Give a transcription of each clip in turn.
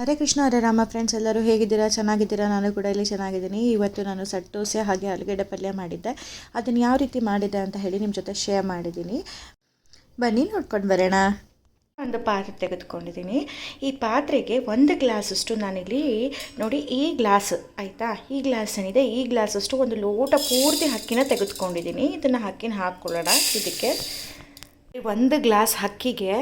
ಹರೇ Krishna, Hare Rama friends ಎಲ್ಲರೂ ಹೇಗಿದ್ದೀರಾ? ಚೆನ್ನಾಗಿದ್ದೀರಾ? ನಾನು ಕೂಡ ಇಲ್ಲಿ ಚೆನ್ನಾಗಿದ್ದೀನಿ. ಇವತ್ತು ನಾನು ಸಟ್ ದೋಸೆ ಹಾಗೆ ಆಲೂಗಡ್ಡೆ ಪಲ್ಯ ಮಾಡಿದ್ದೆ. ಅದನ್ನು ಯಾವ ರೀತಿ ಮಾಡಿದ್ದೆ ಅಂತ ಹೇಳಿ ನಿಮ್ಮ ಜೊತೆ ಶೇರ್ ಮಾಡಿದ್ದೀನಿ. ಬನ್ನಿ ನೋಡ್ಕೊಂಡು ಬರೋಣ. ಒಂದು ಪಾತ್ರೆ ತೆಗೆದುಕೊಂಡಿದ್ದೀನಿ. ಈ ಪಾತ್ರೆಗೆ ಒಂದು ಗ್ಲಾಸಷ್ಟು ನಾನಿಲ್ಲಿ ನೋಡಿ ಈ ಗ್ಲಾಸ್ ಆಯಿತಾ? ಈ ಗ್ಲಾಸ್ ಏನಿದೆ? ಈ ಗ್ಲಾಸಷ್ಟು ಒಂದು ಲೋಟ ಪೂರ್ತಿ ಹಕ್ಕಿನ ತೆಗೆದುಕೊಂಡಿದ್ದೀನಿ. ಇದನ್ನು ಹಕ್ಕಿನ ಹಾಕ್ಕೊಳ್ಳೋಣ ಇದಕ್ಕೆ. ಒಂದು ಗ್ಲಾಸ್ ಅಕ್ಕಿಗೆ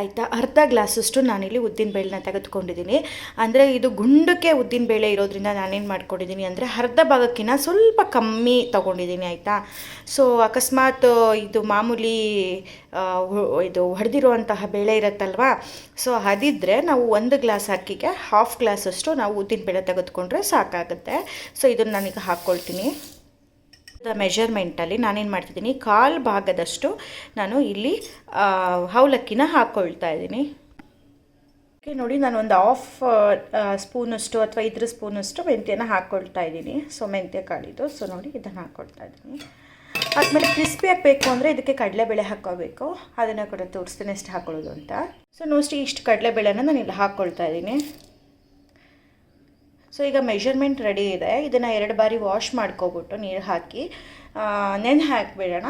ಆಯಿತಾ? ಅರ್ಧ ಗ್ಲಾಸಷ್ಟು ನಾನಿಲ್ಲಿ ಉದ್ದಿನಬೇಳೆನ ತೆಗೆದುಕೊಂಡಿದ್ದೀನಿ. ಅಂದರೆ ಇದು ಗುಂಡಕ್ಕೆ ಉದ್ದಿನಬೇಳೆ ಇರೋದ್ರಿಂದ ನಾನೇನು ಮಾಡ್ಕೊಂಡಿದ್ದೀನಿ ಅಂದರೆ ಅರ್ಧ ಭಾಗಕ್ಕಿಂತ ಸ್ವಲ್ಪ ಕಮ್ಮಿ ತೊಗೊಂಡಿದ್ದೀನಿ, ಆಯಿತಾ? ಸೊ ಅಕಸ್ಮಾತ್ ಇದು ಮಾಮೂಲಿ ಇದು ಹೊಡೆದಿರುವಂತಹ ಬೇಳೆ ಇರುತ್ತಲ್ವಾ? ಸೊ ಅದಿದ್ದರೆ ನಾವು ಒಂದು ಗ್ಲಾಸ್ ಅಕ್ಕಿಗೆ ಹಾಫ್ ಗ್ಲಾಸಷ್ಟು ನಾವು ಉದ್ದಿನ ಬೇಳೆ ತೆಗೆದುಕೊಂಡ್ರೆ ಸಾಕಾಗುತ್ತೆ. ಸೊ ಇದನ್ನು ನಾನೀಗ ಹಾಕ್ಕೊಳ್ತೀನಿ ಮೆಷರ್ಮೆಂಟಲ್ಲಿ ನಾನೇನು ಮಾಡ್ತಿದ್ದೀನಿ? ಕಾಲು ಭಾಗದಷ್ಟು ನಾನು ಇಲ್ಲಿ ಅವಲಕ್ಕಿನ ಹಾಕ್ಕೊಳ್ತಾ ಇದ್ದೀನಿ. ಓಕೆ, ನೋಡಿ ನಾನು ಒಂದು ಹಾಫ್ ಸ್ಪೂನಷ್ಟು ಅಥವಾ ಇದ್ರ ಸ್ಪೂನಷ್ಟು ಮೆಂತ್ಯನ ಹಾಕ್ಕೊಳ್ತಾ ಇದ್ದೀನಿ. ಸೊ ಮೆಂತ್ಯ ಕಾಳಿದು. ಸೊ ನೋಡಿ ಇದನ್ನು ಹಾಕ್ಕೊಳ್ತಾ ಇದ್ದೀನಿ. ಆದಮೇಲೆ ಕ್ರಿಸ್ಪಿ ಆಗಬೇಕು ಅಂದರೆ ಇದಕ್ಕೆ ಕಡಲೆಬೇಳೆ ಹಾಕ್ಕೋಬೇಕು. ಅದನ್ನು ಕೂಡ ತೋರಿಸ್ತೀನಿ, ಎಷ್ಟು ಹಾಕ್ಕೊಳ್ಳೋದು ಅಂತ. ಸೊ ನೋಸ್ಟಿ ಇಷ್ಟು ಕಡಲೆಬೇಳೆನ ನಾನು ಇಲ್ಲಿ ಹಾಕ್ಕೊಳ್ತಾ ಇದ್ದೀನಿ. ಸೊ ಈಗ ಮೆಷರ್ಮೆಂಟ್ ರೆಡಿ ಇದೆ. ಇದನ್ನು ಎರಡು ಬಾರಿ ವಾಶ್ ಮಾಡ್ಕೊಬಿಟ್ಟು ನೀರು ಹಾಕಿ ನೆನೆ ಹಾಕಿಬಿಡೋಣ.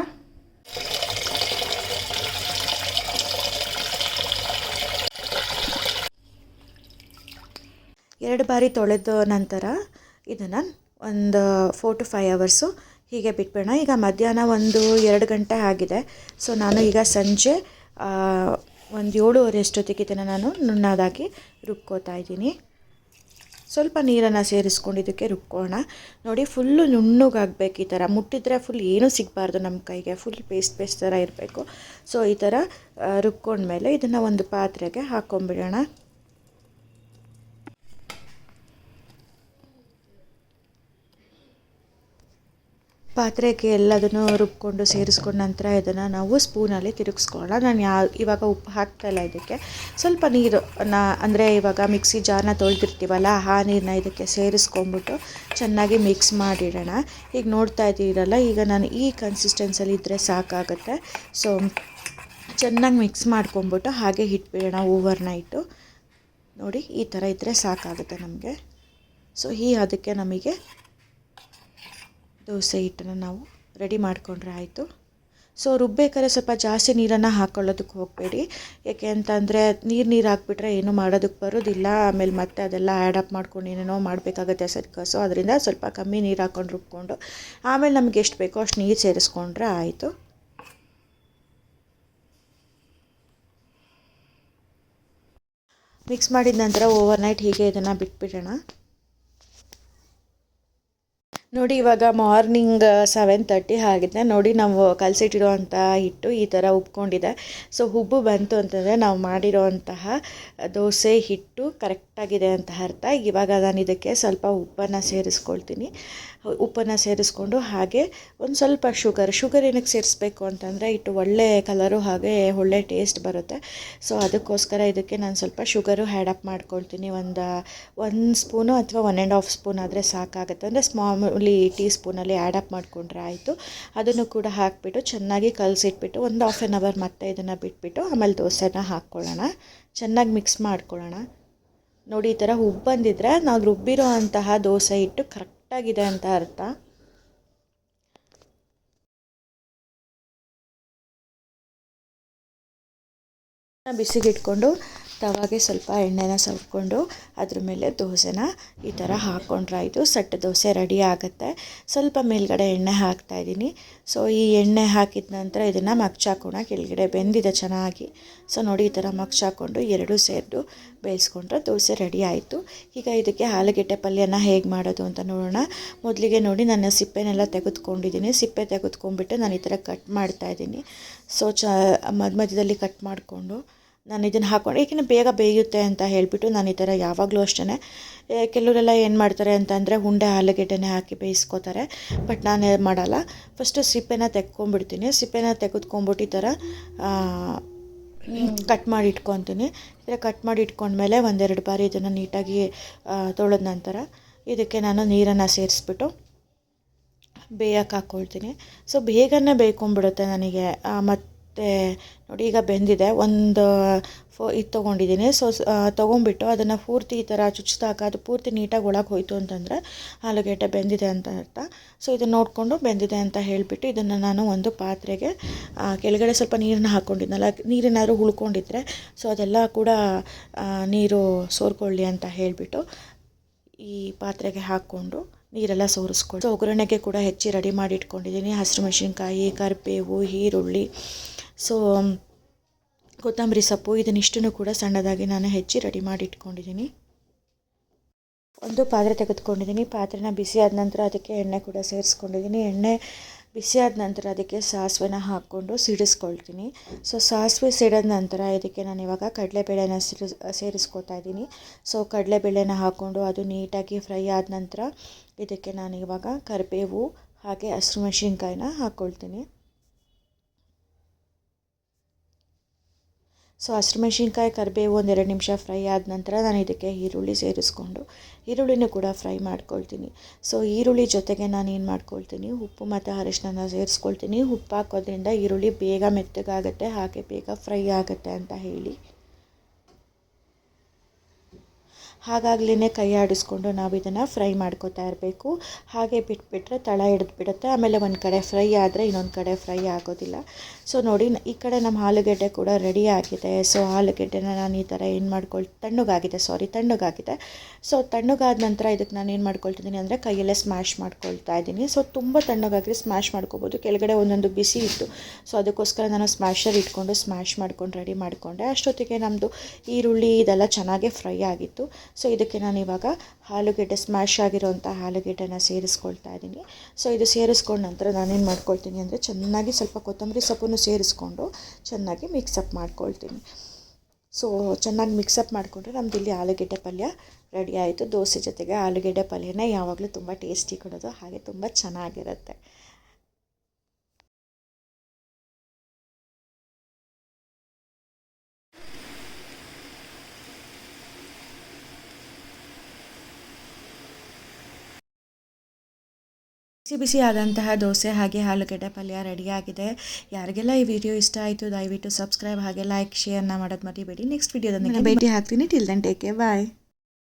ಎರಡು ಬಾರಿ ತೊಳೆದ ನಂತರ ಇದನ್ನು ಒಂದು ಫೋರ್ ಟು ಫೈವ್ ಅವರ್ಸು ಹೀಗೆ ಬಿಟ್ಬಿಡೋಣ. ಈಗ ಮಧ್ಯಾಹ್ನ ಒಂದು ಎರಡು ಗಂಟೆ ಆಗಿದೆ. ಸೊ ನಾನು ಈಗ ಸಂಜೆ ಒಂದು ಏಳುವರೆ ಅಷ್ಟೊತ್ತಿಗೆ ಇದನ್ನು ನಾನು ನುಣ್ಣದಾಗಿ ರುಬ್ಕೋತಾ ಇದ್ದೀನಿ. ಸ್ವಲ್ಪ ನೀರನ್ನು ಸೇರಿಸ್ಕೊಂಡು ಇದಕ್ಕೆ ರುಬ್ಕೋಣ ನೋಡಿ ಫುಲ್ಲು ನುಣ್ಣಗಾಗಬೇಕು ಈ ಥರ ಮುಟ್ಟಿದ್ರೆ ಫುಲ್ ಏನೂ ಸಿಗಬಾರ್ದು ನಮ್ಮ ಕೈಗೆ. ಫುಲ್ ಪೇಸ್ಟ್ ಪೇಸ್ಟ್ ಥರ ಇರಬೇಕು. ಸೊ ಈ ಥರ ರುಬ್ಕೊಂಡ್ಮೇಲೆ ಇದನ್ನು ಒಂದು ಪಾತ್ರೆಗೆ ಹಾಕ್ಕೊಂಬಿಡೋಣ ಪಾತ್ರೆಗೆ ಎಲ್ಲದನ್ನು ರುಬ್ಕೊಂಡು ಸೇರಿಸ್ಕೊಂಡ ನಂತರ ಇದನ್ನು ನಾವು ಸ್ಪೂನಲ್ಲಿ ತಿರುಗಿಸ್ಕೊಳ್ಳೋಣ. ನಾನು ಯಾ, ಇವಾಗ ಉಪ್ಪು ಹಾಕ್ತಾಯಿಲ್ಲ ಇದಕ್ಕೆ. ಸ್ವಲ್ಪ ನೀರು, ನಾ, ಅಂದರೆ ಇವಾಗ ಮಿಕ್ಸಿ ಜಾರ್ನ ತೊಳೆದಿರ್ತೀವಲ್ಲ, ಆ ನೀರನ್ನ ಇದಕ್ಕೆ ಸೇರಿಸ್ಕೊಂಬಿಟ್ಟು ಚೆನ್ನಾಗಿ ಮಿಕ್ಸ್ ಮಾಡಿಡೋಣ. ಈಗ ನೋಡ್ತಾ ಇದ್ದೀರಲ್ಲ, ಈಗ ನಾನು ಈ ಕನ್ಸಿಸ್ಟೆನ್ಸಲ್ಲಿ ಇದ್ದರೆ ಸಾಕಾಗುತ್ತೆ. ಸೊ ಚೆನ್ನಾಗಿ ಮಿಕ್ಸ್ ಮಾಡ್ಕೊಂಬಿಟ್ಟು ಹಾಗೆ ಇಟ್ಬಿಡೋಣ ಓವರ್ ನೈಟು ನೋಡಿ, ಈ ಥರ ಇದ್ದರೆ ಸಾಕಾಗುತ್ತೆ ನಮಗೆ. ಸೊ ಈ ಅದಕ್ಕೆ ನಮಗೆ ದೋಸೆ ಹಿಟ್ಟನ್ನು ನಾವು ರೆಡಿ ಮಾಡಿಕೊಂಡ್ರೆ ಆಯಿತು. ಸೊ ರುಬ್ಬೇಕಾದ್ರೆ ಸ್ವಲ್ಪ ಜಾಸ್ತಿ ನೀರನ್ನು ಹಾಕ್ಕೊಳ್ಳೋದಕ್ಕೆ ಹೋಗಬೇಡಿ. ಯಾಕೆ ಅಂತಂದರೆ ನೀರು ನೀರು ಹಾಕ್ಬಿಟ್ರೆ ಏನು ಮಾಡೋದಕ್ಕೆ ಬರೋದಿಲ್ಲ. ಆಮೇಲೆ ಮತ್ತೆ ಅದೆಲ್ಲ ಆ್ಯಡ್ ಅಪ್ ಮಾಡ್ಕೊಂಡು ಏನೇನೋ ಮಾಡಬೇಕಾಗತ್ತೆ ಸರ್ಕಸು ಅದರಿಂದ ಸ್ವಲ್ಪ ಕಮ್ಮಿ ನೀರು ಹಾಕ್ಕೊಂಡು ರುಬ್ಕೊಂಡು ಆಮೇಲೆ ನಮ್ಗೆ ಎಷ್ಟು ಬೇಕೋ ಅಷ್ಟು ನೀರು ಸೇರಿಸ್ಕೊಂಡ್ರೆ ಆಯಿತು. ಮಿಕ್ಸ್ ಮಾಡಿದ ನಂತರ ಓವರ್ ನೈಟ್ ಹೀಗೆ ಇದನ್ನು ಬಿಟ್ಬಿಡೋಣ. ನೋಡಿ, ಇವಾಗ ಮಾರ್ನಿಂಗ್ ಸೆವೆನ್ ತರ್ಟಿ ಆಗಿದೆ ನೋಡಿ, ನಾವು ಕಲಸಿಟ್ಟಿರೋವಂಥ ಹಿಟ್ಟು ಈ ಥರ ಉಬ್ಕೊಂಡಿದೆ ಸೊ ಹುಬ್ಬು ಬಂತು ಅಂತಂದರೆ ನಾವು ಮಾಡಿರೋವಂತಹ ದೋಸೆ, ಹಿಟ್ಟು ಕರೆಕ್ಟಾಗಿದೆ ಅಂತ ಅರ್ಥ. ಇವಾಗ ನಾನು ಇದಕ್ಕೆ ಸ್ವಲ್ಪ ಉಪ್ಪನ್ನು ಸೇರಿಸ್ಕೊಳ್ತೀನಿ. ಉಪ್ಪನ್ನು ಸೇರಿಸ್ಕೊಂಡು ಹಾಗೆ ಒಂದು ಸ್ವಲ್ಪ ಶುಗರ್ ಶುಗರ್ ಏನಕ್ಕೆ ಸೇರಿಸ್ಬೇಕು ಅಂತಂದರೆ ಇಟ್ಟು ಒಳ್ಳೆ ಕಲರು ಹಾಗೆ ಒಳ್ಳೆ ಟೇಸ್ಟ್ ಬರುತ್ತೆ. ಸೊ ಅದಕ್ಕೋಸ್ಕರ ಇದಕ್ಕೆ ನಾನು ಸ್ವಲ್ಪ ಶುಗರು ಆ್ಯಡ್ ಅಪ್ ಮಾಡ್ಕೊಳ್ತೀನಿ. ಒಂದು ಒಂದು ಸ್ಪೂನು ಅಥವಾ ಒನ್ ಆ್ಯಂಡ್ ಹಾಫ್ ಸ್ಪೂನ್ ಆದರೆ ಸಾಕಾಗುತ್ತೆ. ಅಂದರೆ ಸ್ಮಾಲಿ ಟೀ ಸ್ಪೂನಲ್ಲಿ ಆ್ಯಡಪ್ ಮಾಡಿಕೊಂಡ್ರೆ ಆಯಿತು. ಅದನ್ನು ಕೂಡ ಹಾಕಿಬಿಟ್ಟು ಚೆನ್ನಾಗಿ ಕಲಸಿಟ್ಬಿಟ್ಟು ಒಂದು ಹಾಫ್ ಆನ್ ಅವರ್ ಮತ್ತೆ ಇದನ್ನು ಬಿಟ್ಬಿಟ್ಟು ಆಮೇಲೆ ದೋಸೆನ ಹಾಕ್ಕೊಳ್ಳೋಣ. ಚೆನ್ನಾಗಿ ಮಿಕ್ಸ್ ಮಾಡ್ಕೊಳ್ಳೋಣ. ನೋಡಿ ಈ ಥರ ಉಬ್ಬು ಬಂದಿದ್ರೆ ನಾವು ರುಬ್ಬಿರೋ ಅಂತಹ ದೋಸೆ ಇಟ್ಟು ಕರೆಕ್ಟಾಗಿದೆ ಅಂತ ಅರ್ಥ. ಬಿಸಿಗಿಟ್ಕೊಂಡು ತವಾಗೆ ಸ್ವಲ್ಪ ಎಣ್ಣೆನ ಸವರ್ಕೊಂಡು ಅದ್ರ ಮೇಲೆ ದೋಸೆನ ಈ ಥರ ಹಾಕ್ಕೊಂಡ್ರೆ ಆಯಿತು. ಸಟ್ಟ ದೋಸೆ ರೆಡಿ ಆಗುತ್ತೆ. ಸ್ವಲ್ಪ ಮೇಲ್ಗಡೆ ಎಣ್ಣೆ ಹಾಕ್ತಾ ಇದ್ದೀನಿ. ಸೊ, ಈ ಎಣ್ಣೆ ಹಾಕಿದ ನಂತರ ಇದನ್ನು ಮಗ್ಚಾಕೋಣ ಕೆಳಗಡೆ ಬೆಂದಿದೆ ಚೆನ್ನಾಗಿ. ಸೊ, ನೋಡಿ ಈ ಥರ ಮಗ್ಚಾಕೊಂಡು ಎರಡೂ ಸೇರಿದು ಬೇಯಿಸ್ಕೊಂಡ್ರೆ ದೋಸೆ ರೆಡಿ ಆಯಿತು. ಈಗ ಇದಕ್ಕೆ ಆಲೂಗೆಡ್ಡೆ ಪಲ್ಯನ ಹೇಗೆ ಮಾಡೋದು ಅಂತ ನೋಡೋಣ. ಮೊದಲಿಗೆ ನೋಡಿ ನಾನು ಸಿಪ್ಪೆನೆಲ್ಲ ತೆಗೆದುಕೊಂಡಿದ್ದೀನಿ. ಸಿಪ್ಪೆ ತೆಗೆದುಕೊಂಡ್ಬಿಟ್ಟು ನಾನು ಈ ಥರ ಕಟ್ ಮಾಡ್ತಾ ಇದ್ದೀನಿ. ಸೊ, ಚ ಮಧ್ಯ ಮಧ್ಯದಲ್ಲಿ ಕಟ್ ಮಾಡಿಕೊಂಡು ನಾನು ಇದನ್ನು ಹಾಕ್ಕೊಂಡು ಏಕೆಂದರೆ ಬೇಗ ಬೇಯುತ್ತೆ ಅಂತ ಹೇಳಿಬಿಟ್ಟು ನಾನು ಈ ಥರ ಯಾವಾಗಲೂ ಅಷ್ಟೇ ಕೆಲವರೆಲ್ಲ ಏನು ಮಾಡ್ತಾರೆ ಅಂತಂದರೆ ಉಂಡೆ ಆಲೂಗೆಡ್ಡೆನೇ ಹಾಕಿ ಬೇಯಿಸ್ಕೋತಾರೆ. ಬಟ್ ನಾನು ಮಾಡಲ್ಲ. ಫಸ್ಟು ಸಿಪ್ಪೆನ ತೆಗ್ಕೊಂಬಿಡ್ತೀನಿ ಸಿಪ್ಪೆನ ತೆಗೆದುಕೊಂಬಿಟ್ಟು ಈ ಥರ ಕಟ್ ಮಾಡಿ ಇಟ್ಕೊತೀನಿ. ಈ ಕಟ್ ಮಾಡಿ ಇಟ್ಕೊಂಡ್ಮೇಲೆ ಒಂದೆರಡು ಬಾರಿ ಇದನ್ನು ನೀಟಾಗಿ ತೊಳೆದ ನಂತರ ಇದಕ್ಕೆ ನಾನು ನೀರನ್ನು ಸೇರಿಸ್ಬಿಟ್ಟು ಬೇಯಕ್ಕೆ ಹಾಕ್ಕೊಳ್ತೀನಿ. ಸೊ, ಬೇಗನೆ ಬೇಯ್ಕೊಂಬಿಡುತ್ತೆ ನನಗೆ. ಮತ್ತು ಮತ್ತು ನೋಡಿ ಈಗ ಬೆಂದಿದೆ. ಒಂದು, ಫೋ, ಇದು ತೊಗೊಂಡಿದ್ದೀನಿ. ಸೊ ತೊಗೊಂಬಿಟ್ಟು ಅದನ್ನು ಪೂರ್ತಿ ಈ ಥರ ಚುಚ್ಚಿದಾಗ ಅದು ಪೂರ್ತಿ ನೀಟಾಗಿ ಒಳಗೆ ಹೋಯಿತು ಅಂತಂದರೆ ಆಲೂಗೆಡ್ಡೆ ಬೆಂದಿದೆ ಅಂತ ಅರ್ಥ. ಸೊ ಇದನ್ನು ನೋಡಿಕೊಂಡು ಬೆಂದಿದೆ ಅಂತ ಹೇಳಿಬಿಟ್ಟು ಇದನ್ನು ನಾನು ಒಂದು ಪಾತ್ರೆಗೆ ಕೆಳಗಡೆ ಸ್ವಲ್ಪ ನೀರನ್ನ ಹಾಕ್ಕೊಂಡಿದ್ನಲ್ಲ ನೀರೇನಾದರೂ ಉಳ್ಕೊಂಡಿದ್ರೆ ಸೊ ಅದೆಲ್ಲ ಕೂಡ ನೀರು ಸೋರ್ಕೊಳ್ಳಿ ಅಂತ ಹೇಳಿಬಿಟ್ಟು ಈ ಪಾತ್ರೆಗೆ ಹಾಕ್ಕೊಂಡು ನೀರೆಲ್ಲ ಸೋರಿಸ್ಕೊಂಡು ಒಗ್ಗರಣೆಗೆ ಕೂಡ ಹೆಚ್ಚಿ ರೆಡಿ ಮಾಡಿ ಇಟ್ಕೊಂಡಿದ್ದೀನಿ ಹಸಿರು ಮೆಣಸಿನ್ಕಾಯಿ, ಕರಿಬೇವು, ಈರುಳ್ಳಿ ಸೊ ಕೊತ್ತಂಬರಿ ಸೊಪ್ಪು ಇದನ್ನಿಷ್ಟನ್ನು ಕೂಡ ಸಣ್ಣದಾಗಿ ನಾನು ಹೆಚ್ಚಿ ರೆಡಿ ಮಾಡಿ ಇಟ್ಕೊಂಡಿದ್ದೀನಿ. ಒಂದು ಪಾತ್ರೆ ತೆಗೆದುಕೊಂಡಿದ್ದೀನಿ. ಪಾತ್ರೆನ ಬಿಸಿ ಆದ ನಂತರ ಅದಕ್ಕೆ ಎಣ್ಣೆ ಕೂಡ ಸೇರಿಸ್ಕೊಂಡಿದ್ದೀನಿ. ಎಣ್ಣೆ ಬಿಸಿ ಆದ ನಂತರ ಅದಕ್ಕೆ ಸಾಸಿವೆನ ಹಾಕ್ಕೊಂಡು ಸಿಡಿಸ್ಕೊಳ್ತೀನಿ. ಸೊ ಸಾಸಿವೆ ಸಿಡಿದ ನಂತರ ಇದಕ್ಕೆ ನಾನು ಇವಾಗ ಕಡಲೆಬೇಳೆನ ಸಿಡಿಸ್ ಸೇರಿಸ್ಕೊತಾ ಇದ್ದೀನಿ. ಸೊ ಕಡಲೆಬೇಳೆನ ಹಾಕ್ಕೊಂಡು ಅದು ನೀಟಾಗಿ ಫ್ರೈ ಆದ ನಂತರ ಇದಕ್ಕೆ ನಾನು ಇವಾಗ ಕರಿಬೇವು ಹಾಗೆ ಹಸಿರು ಮೆಣಸಿನ್ಕಾಯಿನ ಹಾಕ್ಕೊಳ್ತೀನಿ. ಸೊ ಹಸಿರು ಮೆಣಸಿನ್ಕಾಯಿ ಕರಿಬೇವು ಒಂದೆರಡು ನಿಮಿಷ ಫ್ರೈ ಆದ ನಂತರ ನಾನು ಇದಕ್ಕೆ ಈರುಳ್ಳಿ ಸೇರಿಸ್ಕೊಂಡು, ಈರುಳ್ಳಿನೂ ಕೂಡ ಫ್ರೈ ಮಾಡ್ಕೊಳ್ತೀನಿ. ಸೊ ಈರುಳ್ಳಿ ಜೊತೆಗೆ ನಾನು ಏನು ಮಾಡ್ಕೊಳ್ತೀನಿ, ಉಪ್ಪು ಮತ್ತು ಅರಿಶಿನ ಸೇರಿಸ್ಕೊಳ್ತೀನಿ. ಉಪ್ಪು ಹಾಕೋದ್ರಿಂದ ಈರುಳ್ಳಿ ಬೇಗ ಮೆತ್ತಗಾಗುತ್ತೆ, ಹಾಗೆ ಬೇಗ ಫ್ರೈ ಆಗುತ್ತೆ ಅಂತ ಹೇಳಿ. ಹಾಗಾಗ್ಲೇ ಕೈ ಆಡಿಸ್ಕೊಂಡು ನಾವು ಇದನ್ನು ಫ್ರೈ ಮಾಡ್ಕೋತಾ ಇರಬೇಕು. ಹಾಗೆ ಬಿಟ್ಬಿಟ್ರೆ ತಳ ಹಿಡ್ದು ಬಿಡುತ್ತೆ ಆಮೇಲೆ ಒಂದು ಕಡೆ ಫ್ರೈ ಆದರೆ ಇನ್ನೊಂದು ಕಡೆ ಫ್ರೈ ಆಗೋದಿಲ್ಲ. ಸೊ ನೋಡಿ, ಈ ಕಡೆ ನಮ್ಮ ಆಲೂಗಡ್ಡೆ ಕೂಡ ರೆಡಿ ಆಗಿದೆ. ಸೊ ಆಲೂಗಡ್ಡೆನ ನಾನು ಈ ಥರ ಏನು ಮಾಡ್ಕೊಳ್, ತಣ್ಣಗಾಗಿದೆ ಸಾರಿ ತಣ್ಣಗಾಗಿದೆ. ಸೊ ತಣ್ಣಗಾದ ನಂತರ ಇದಕ್ಕೆ ನಾನು ಏನು ಮಾಡ್ಕೊಳ್ತಿದ್ದೀನಿ ಅಂದರೆ ಕೈಯಲ್ಲೇ ಸ್ಮ್ಯಾಶ್ ಮಾಡ್ಕೊಳ್ತಾ ಇದ್ದೀನಿ. ಸೊ ತುಂಬ ತಣ್ಣಗಾದರೆ ಸ್ಮ್ಯಾಶ್ ಮಾಡ್ಕೋಬೋದು. ಕೆಳಗಡೆ ಒಂದೊಂದು ಬಿಸಿ ಇತ್ತು. ಸೊ ಅದಕ್ಕೋಸ್ಕರ ನಾನು ಸ್ಮ್ಯಾಶರ್ ಇಟ್ಕೊಂಡು ಸ್ಮ್ಯಾಶ್ ಮಾಡ್ಕೊಂಡು ರೆಡಿ ಮಾಡಿಕೊಂಡೆ. ಅಷ್ಟೊತ್ತಿಗೆ ನಮ್ಮದು ಈರುಳ್ಳಿ ಇದೆಲ್ಲ ಚೆನ್ನಾಗೇ ಫ್ರೈ ಆಗಿತ್ತು. ಸೊ ಇದಕ್ಕೆ ನಾನು ಇವಾಗ ಆಲೂಗೆಡ್ಡೆ ಸ್ಮ್ಯಾಶ್ ಆಗಿರೋಂಥ ಆಲೂಗೆಡ್ಡೆನ ಸೇರಿಸ್ಕೊಳ್ತಾ ಇದ್ದೀನಿ. ಸೊ ಇದು ಸೇರಿಸ್ಕೊಂಡ ನಂತರ ನಾನೇನು ಮಾಡ್ಕೊಳ್ತೀನಿ ಅಂದರೆ ಚೆನ್ನಾಗಿ ಸ್ವಲ್ಪ ಕೊತ್ತಂಬರಿ ಸೊಪ್ಪನ್ನು ಸೇರಿಸ್ಕೊಂಡು ಚೆನ್ನಾಗಿ ಮಿಕ್ಸಪ್ ಮಾಡ್ಕೊಳ್ತೀನಿ. ಸೊ ಚೆನ್ನಾಗಿ ಮಿಕ್ಸಪ್ ಮಾಡಿಕೊಂಡ್ರೆ ನಮ್ದು ಇಲ್ಲಿ ಆಲೂಗೆಡ್ಡೆ ಪಲ್ಯ ರೆಡಿ ಆಯಿತು. ದೋಸೆ ಜೊತೆಗೆ ಆಲೂಗೆಡ್ಡೆ ಪಲ್ಯನ ಯಾವಾಗಲೂ ತುಂಬ ಟೇಸ್ಟಿ ಕೊಡೋದು. ಹಾಗೆ ತುಂಬ ಚೆನ್ನಾಗಿರುತ್ತೆ. ಬಿಸಿ ಬಿಸಿ ಆದಂತಹ ದೋಸೆ ಹಾಗೆ ಆಲೂಗಡ್ಡೆ ಪಲ್ಯ ರೆಡಿಯಾಗಿದೆ ಯಾರಿಗೆಲ್ಲ ಈ ವಿಡಿಯೋ ಇಷ್ಟ ಆಯಿತು, ದಯವಿಟ್ಟು ಸಬ್ಸ್ಕ್ರೈಬ್ ಹಾಗೆ ಲೈಕ್ ಶೇರ್ನ ಮಾಡೋದು ಮರಿಬೇಡಿ. ನೆಕ್ಸ್ಟ್ ವಿಡಿಯೋದೊಂದಿಗೆ ಭೇಟಿ ಹಾಕ್ತೀನಿ ಟಿಲ್ ದನ್ ಟೇಕ್ ಬಾಯ್